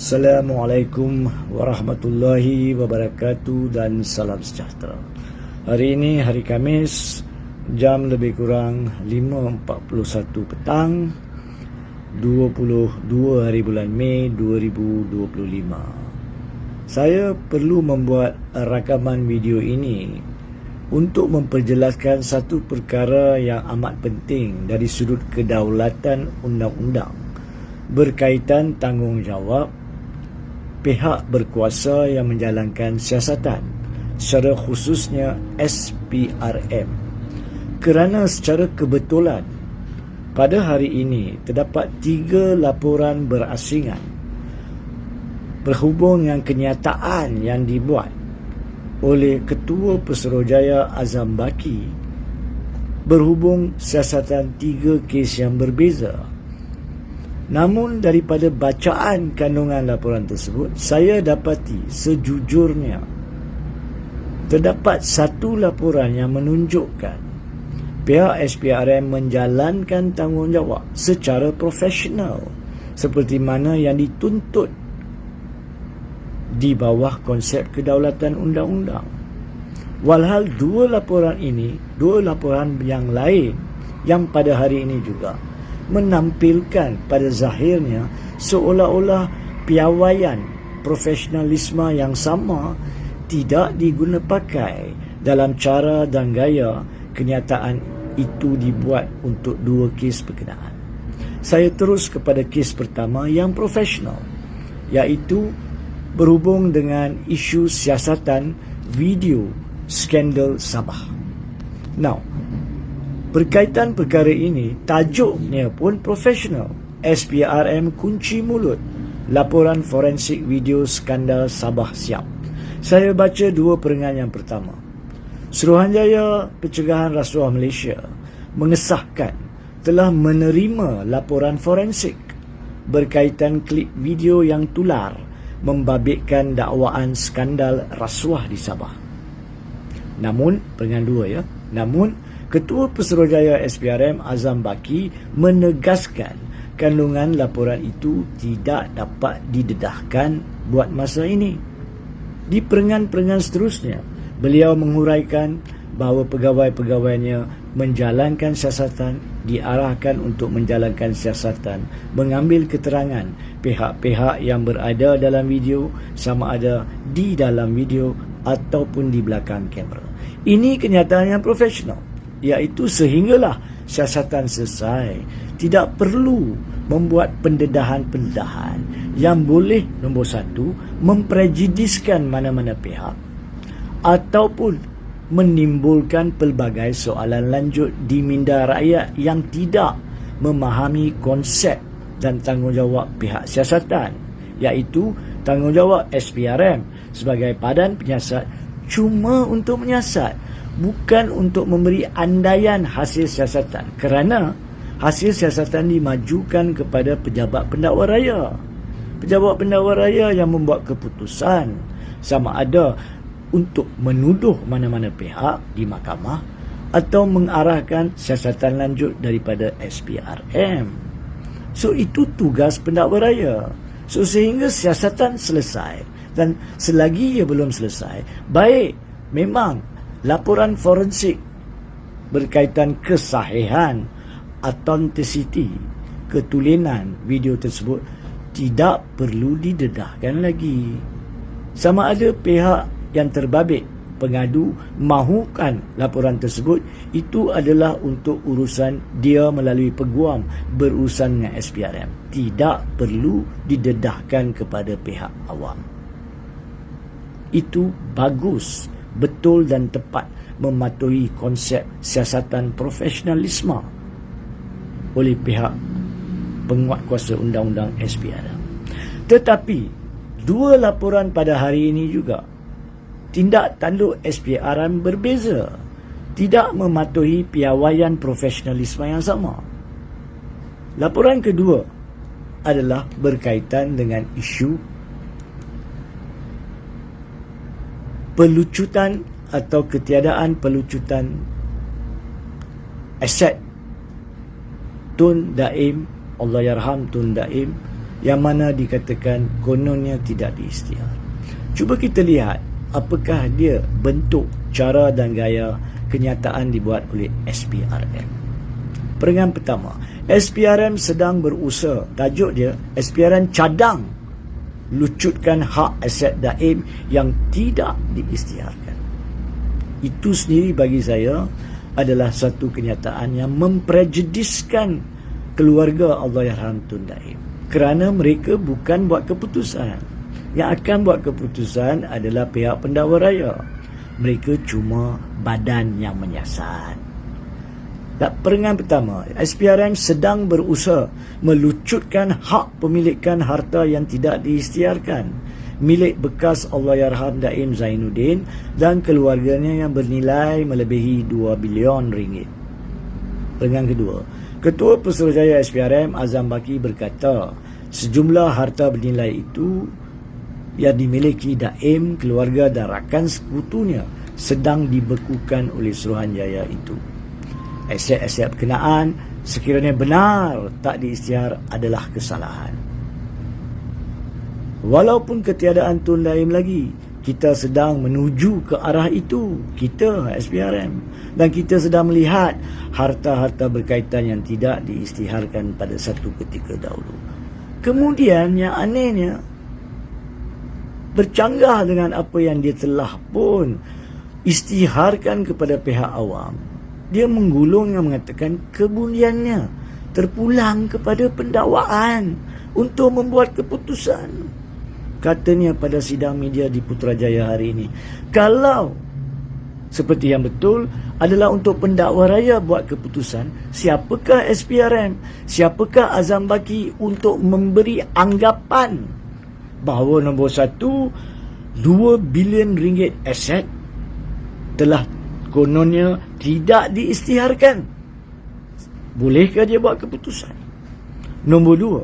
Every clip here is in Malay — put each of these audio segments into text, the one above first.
Assalamualaikum warahmatullahi wabarakatuh dan salam sejahtera. Hari ini hari Kamis jam lebih kurang 5.41 petang 22 hari bulan Mei 2025. Saya perlu membuat rakaman video ini untuk memperjelaskan satu perkara yang amat penting dari sudut kedaulatan undang-undang berkaitan tanggungjawab pihak berkuasa yang menjalankan siasatan secara khususnya SPRM kerana secara kebetulan pada hari ini terdapat tiga laporan berasingan berhubung dengan kenyataan yang dibuat oleh Ketua Pesuruhjaya Azam Baki berhubung siasatan tiga kes yang berbeza Namun daripada bacaan kandungan laporan tersebut, saya dapati sejujurnya terdapat satu laporan yang menunjukkan pihak SPRM menjalankan tanggungjawab secara profesional seperti mana yang dituntut di bawah konsep kedaulatan undang-undang. Walhal dua laporan ini, dua laporan yang lain yang pada hari ini juga menampilkan pada zahirnya seolah-olah piawaian profesionalisme yang sama tidak diguna pakai dalam cara dan gaya kenyataan itu dibuat untuk dua kes berkenaan. Saya terus kepada kes pertama yang profesional iaitu berhubung dengan isu siasatan video skandal Sabah. Now, Berkaitan perkara ini, tajuknya pun profesional. SPRM kunci mulut. Laporan forensik video skandal Sabah siap. Saya baca dua perengan yang pertama. Suruhanjaya Pencegahan Rasuah Malaysia mengesahkan telah menerima laporan forensik berkaitan klip video yang tular membabitkan dakwaan skandal rasuah di Sabah. Namun, perengan dua ya. Namun, Ketua Pesuruhjaya SPRM Azam Baki menegaskan kandungan laporan itu tidak dapat didedahkan buat masa ini. Di perengan-perengan seterusnya, beliau menguraikan bahawa pegawai-pegawainya menjalankan siasatan diarahkan untuk menjalankan siasatan mengambil keterangan pihak-pihak yang berada dalam video sama ada di dalam video ataupun di belakang kamera. Ini kenyataan yang profesional iaitu sehinggalah siasatan selesai. Tidak perlu membuat pendedahan-pendedahan. Yang boleh nombor satu memprejudiskan mana-mana pihak. Ataupun menimbulkan pelbagai soalan lanjut di minda rakyat yang tidak memahami konsep dan tanggungjawab pihak siasatan iaitu tanggungjawab SPRM sebagai padan penyiasat cuma untuk menyiasat bukan untuk memberi andaian hasil siasatan kerana hasil siasatan dimajukan kepada pejabat pendakwa raya. Pejabat pendakwa raya yang membuat keputusan. Sama ada untuk menuduh mana-mana pihak di mahkamah atau mengarahkan siasatan lanjut daripada SPRM so itu tugas pendakwa raya. So sehingga siasatan selesai dan selagi ia belum selesai baik memang laporan forensik berkaitan kesahihan authenticity ketulinan video tersebut tidak perlu didedahkan lagi. Sama ada pihak yang terbabit pengadu mahukan laporan tersebut. Itu adalah untuk urusan dia melalui peguam berurusan dengan SPRM tidak perlu didedahkan kepada pihak awam. Itu bagus betul dan tepat mematuhi konsep siasatan profesionalisme oleh pihak penguat kuasa undang-undang SPR. Tetapi dua laporan pada hari ini juga tindak tanduk SPRM berbeza tidak mematuhi piawaian profesionalisme yang sama. Laporan kedua adalah berkaitan dengan isu pelucutan atau ketiadaan pelucutan aset Tun Daim Allah Yarham Tun Daim yang mana dikatakan kononnya tidak diistiar. Cuba kita lihat apakah dia bentuk, cara dan gaya kenyataan dibuat oleh SPRM. Peringatan pertama, SPRM sedang berusaha, tajuk dia SPRM cadang lucutkan hak aset daim yang tidak diistiharkan. Itu sendiri bagi saya adalah satu kenyataan yang memprejudiskan keluarga Allah Tun Daim. Kerana mereka bukan buat keputusan. Yang akan buat keputusan adalah pihak pendakwa raya. Mereka cuma badan yang menyiasat. Dan peringatan pertama, SPRM sedang berusaha melucutkan hak pemilikan harta yang tidak diistiarkan milik bekas Allahyarham Daim Zainuddin dan keluarganya yang bernilai melebihi 2 bilion ringgit. Peringatan kedua, Ketua Pesuruhjaya SPRM Azam Baki berkata, sejumlah harta bernilai itu yang dimiliki Daim, keluarga dan rakan sekutunya sedang dibekukan oleh Suruhanjaya itu. Aset-aset berkenaan sekiranya benar tak diisytihar adalah kesalahan. Walaupun ketiadaan Tun Daim lagi, kita sedang menuju ke arah itu. Kita, SPRM. Dan kita sedang melihat harta-harta berkaitan yang tidak diisytiharkan pada satu ketika dahulu. Kemudian yang anehnya, bercanggah dengan apa yang dia telah pun istiharkan kepada pihak awam. Dia menggulung yang mengatakan kemudiannya terpulang kepada pendakwaan untuk membuat keputusan. Katanya pada sidang media di Putrajaya hari ini. Kalau seperti yang betul adalah untuk pendakwa raya buat keputusan siapakah SPRM siapakah Azam Baki untuk memberi anggapan bahawa nombor satu 2 bilion ringgit aset telah kononnya tidak diistiharkan bolehkah dia buat keputusan? Nombor dua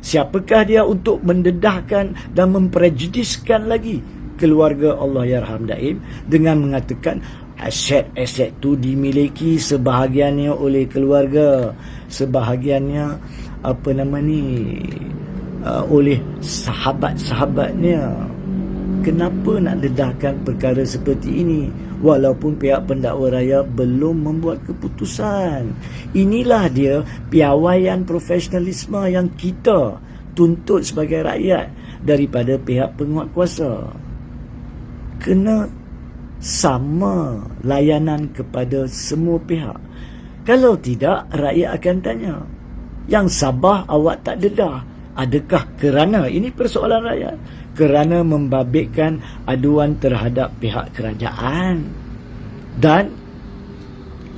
siapakah dia untuk mendedahkan dan memprejudiskan lagi keluarga Allah Yarham Daim dengan mengatakan aset-aset tu dimiliki sebahagiannya oleh keluarga sebahagiannya apa nama ni uh, oleh sahabat-sahabatnya. Kenapa nak dedahkan perkara seperti ini walaupun pihak pendakwa raya belum membuat keputusan. Inilah dia piawaian profesionalisme yang kita tuntut sebagai rakyat daripada pihak penguat kuasa kena sama layanan kepada semua pihak. Kalau tidak rakyat akan tanya yang sabah awak tak dedah Adakah kerana ini persoalan rakyat kerana membabitkan aduan terhadap pihak kerajaan? Dan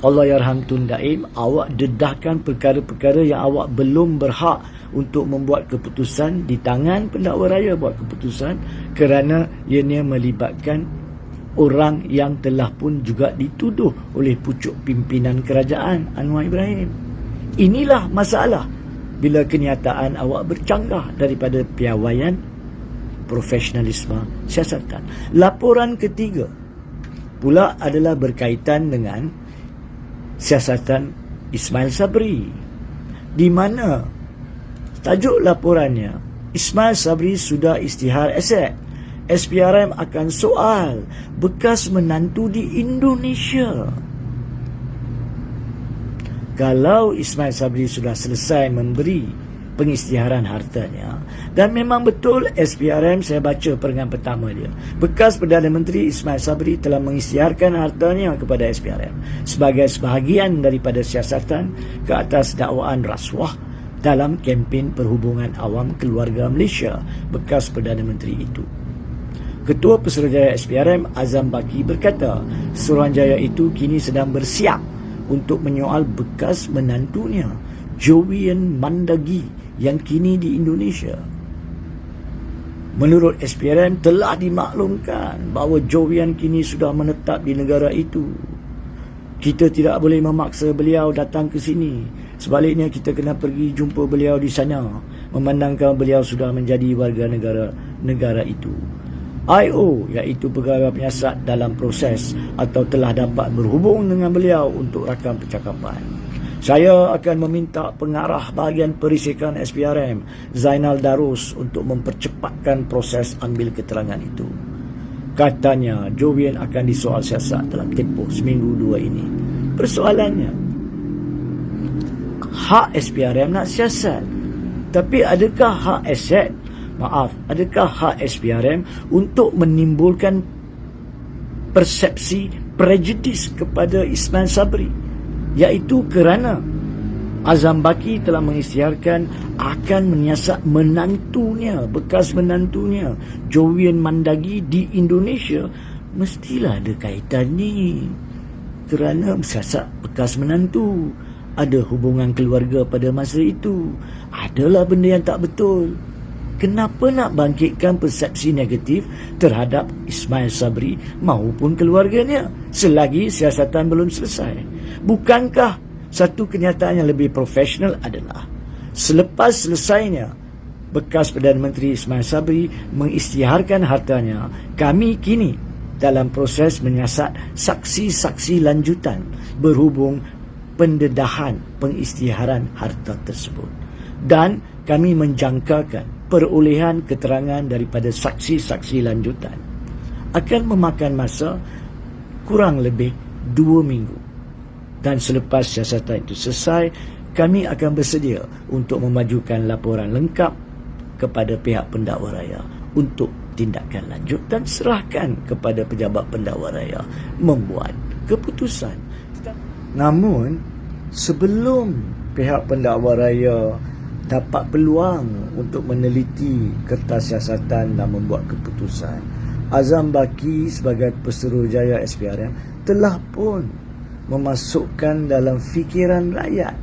Allah yarham tun daim awak dedahkan perkara-perkara yang awak belum berhak untuk membuat keputusan di tangan pendakwa raya buat keputusan kerana ianya melibatkan orang yang telah pun juga dituduh oleh pucuk pimpinan kerajaan Anwar Ibrahim. Inilah masalah bila kenyataan awak bercanggah daripada piawaian profesionalisme siasatan. Laporan ketiga pula adalah berkaitan dengan siasatan Ismail Sabri di mana tajuk laporannya Ismail Sabri sudah istihar aset SPRM akan soal bekas menantu di Indonesia kalau Ismail Sabri sudah selesai memberi pengisytiharan hartanya. Dan memang betul SPRM saya baca peringatan pertama dia. Bekas Perdana Menteri Ismail Sabri telah mengisytiharkan hartanya kepada SPRM sebagai sebahagian daripada siasatan ke atas dakwaan rasuah dalam kempen perhubungan awam keluarga Malaysia bekas Perdana Menteri itu. Ketua Pesuruhjaya SPRM Azam Baki berkata Suruhanjaya itu kini sedang bersiap untuk menyoal bekas menantunya Jovian Mandagi yang kini di Indonesia. Menurut SPRM telah dimaklumkan bahawa Jovian kini sudah menetap di negara itu. Kita tidak boleh memaksa beliau datang ke sini. Sebaliknya kita kena pergi jumpa beliau di sana memandangkan beliau sudah menjadi warga negara negara itu. IO iaitu pegawai penyiasat dalam proses atau telah dapat berhubung dengan beliau untuk rakam percakapan. Saya akan meminta pengarah bahagian perisikan SPRM, Zainal Darus untuk mempercepatkan proses ambil keterangan itu. Katanya, Jovian akan disoal siasat dalam tempoh seminggu dua ini. Persoalannya, hak SPRM nak siasat. Tapi adakah hak aset, maaf, adakah hak SPRM untuk menimbulkan persepsi prejudis kepada Ismail Sabri? iaitu kerana Azam Baki telah mengisytiharkan akan menyiasat menantunya, bekas menantunya, Jovian Mandagi di Indonesia. Mestilah ada kaitan ni. Kerana menyiasat bekas menantu. Ada hubungan keluarga pada masa itu. Adalah benda yang tak betul. Kenapa nak bangkitkan persepsi negatif terhadap Ismail Sabri maupun keluarganya selagi siasatan belum selesai? Bukankah satu kenyataan yang lebih profesional adalah selepas selesainya bekas Perdana Menteri Ismail Sabri mengisytiharkan hartanya, kami kini dalam proses menyiasat saksi-saksi lanjutan berhubung pendedahan pengisytiharan harta tersebut. Dan kami menjangkakan perolehan keterangan daripada saksi-saksi lanjutan akan memakan masa kurang lebih dua minggu dan selepas siasatan itu selesai, kami akan bersedia untuk memajukan laporan lengkap kepada pihak pendakwa raya untuk tindakan lanjut dan serahkan kepada pejabat pendakwa raya membuat keputusan. Namun, sebelum pihak pendakwa raya dapat peluang untuk meneliti kertas siasatan dan membuat keputusan, Azam Baki sebagai pesuruhjaya SPRM telah pun memasukkan dalam fikiran rakyat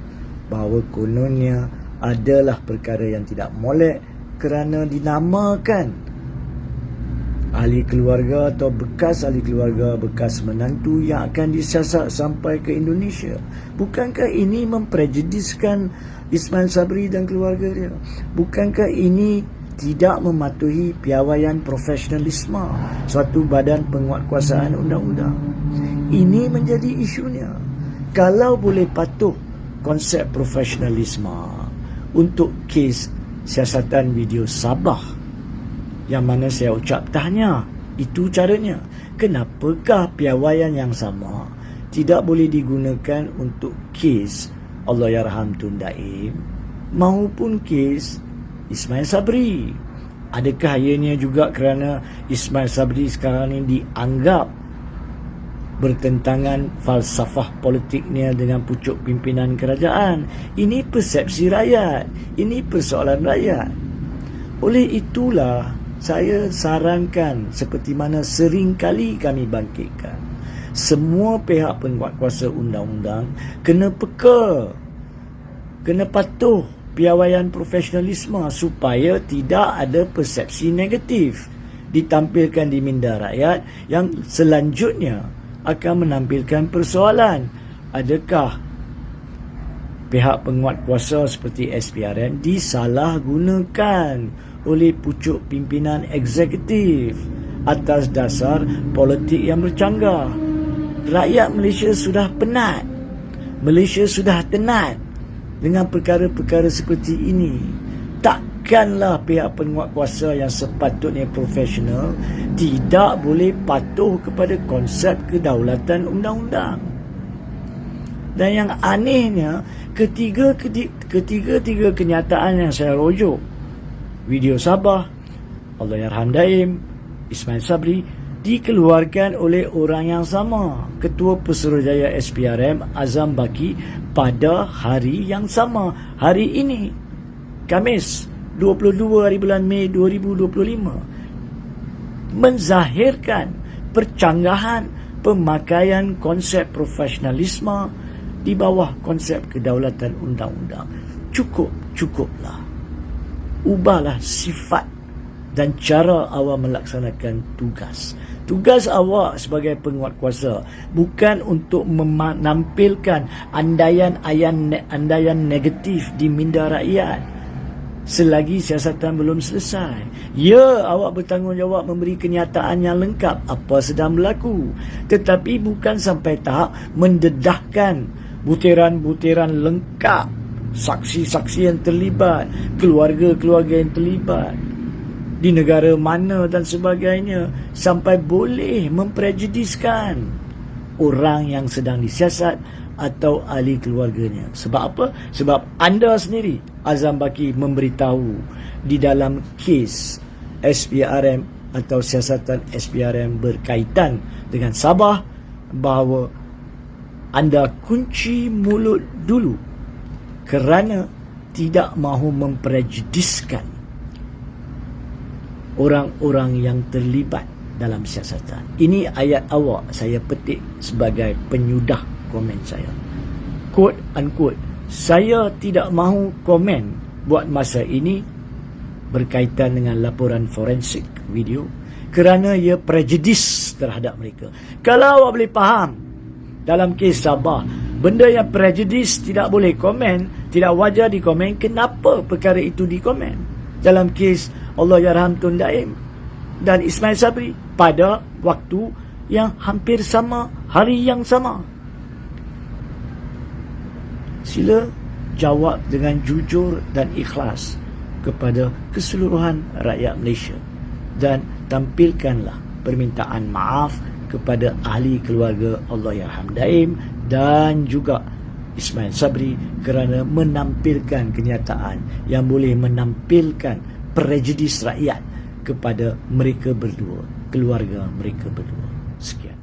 bahawa kononnya adalah perkara yang tidak molek kerana dinamakan ahli keluarga atau bekas ahli keluarga bekas menantu yang akan disiasat sampai ke Indonesia. Bukankah ini memprejudiskan Ismail Sabri dan keluarga dia. Bukankah ini tidak mematuhi piawaian profesionalisme suatu badan penguatkuasaan undang-undang? Ini menjadi isunya. Kalau boleh patuh konsep profesionalisme untuk kes siasatan video Sabah yang mana saya ucap tanya itu caranya. Kenapakah piawaian yang sama tidak boleh digunakan untuk kes Allah Yarham Tun Daim maupun kes Ismail Sabri adakah ianya juga kerana Ismail Sabri sekarang ini dianggap bertentangan falsafah politiknya dengan pucuk pimpinan kerajaan. Ini persepsi rakyat. Ini persoalan rakyat. Oleh itulah saya sarankan seperti mana sering kali kami bangkitkan. Semua pihak penguatkuasa undang-undang. Kena peka. Kena patuh piawaian profesionalisme supaya tidak ada persepsi negatif ditampilkan di minda rakyat yang selanjutnya akan menampilkan persoalan. Adakah pihak penguat kuasa seperti SPRM disalahgunakan oleh pucuk pimpinan eksekutif atas dasar politik yang bercanggah rakyat Malaysia sudah penat. Malaysia sudah tenat dengan perkara-perkara seperti ini. Takkanlah pihak penguat kuasa yang sepatutnya profesional tidak boleh patuh kepada konsep kedaulatan undang-undang. Dan yang anehnya, ketiga ketiga-tiga kenyataan yang saya rujuk, video Sabah, Allah Yarham Daim, Ismail Sabri, dikeluarkan oleh orang yang sama, Ketua Pesuruhjaya SPRM Azam Baki pada hari yang sama, hari ini, Kamis, 22 hari bulan Mei 2025 menzahirkan percanggahan pemakaian konsep profesionalisme di bawah konsep kedaulatan undang-undang. Cukup cukuplah ubahlah sifat dan cara awak melaksanakan tugas tugas awak sebagai penguat kuasa bukan untuk menampilkan andaian-andaian negatif di minda rakyat selagi siasatan belum selesai. Ya, awak bertanggungjawab memberi kenyataan yang lengkap apa sedang berlaku. Tetapi bukan sampai tahap mendedahkan, butiran-butiran lengkap saksi-saksi yang terlibat keluarga-keluarga yang terlibat di negara mana dan sebagainya sampai boleh memprejudiskan orang yang sedang disiasat atau ahli keluarganya. Sebab apa? Sebab anda sendiri Azam Baki memberitahu di dalam kes SPRM atau siasatan SPRM berkaitan dengan Sabah bahawa anda kunci mulut dulu kerana tidak mahu memprejudiskan orang-orang yang terlibat dalam siasatan. Ini ayat awak saya petik sebagai penyudah komen saya. Quote unquote, saya tidak mahu komen buat masa ini berkaitan dengan laporan forensik video kerana ia prejudis terhadap mereka. Kalau awak boleh faham dalam kes Sabah, benda yang prejudis tidak boleh komen, tidak wajar dikomen, kenapa perkara itu dikomen? Dalam kes Allah Yarham Tun Daim dan Ismail Sabri pada waktu yang hampir sama, hari yang sama. Sila jawab dengan jujur dan ikhlas kepada keseluruhan rakyat Malaysia dan tampilkanlah permintaan maaf kepada ahli keluarga Allah Yarham Daim dan juga Ismail Sabri kerana menampilkan kenyataan yang boleh menampilkan prejudis rakyat kepada mereka berdua, keluarga mereka berdua. Sekian.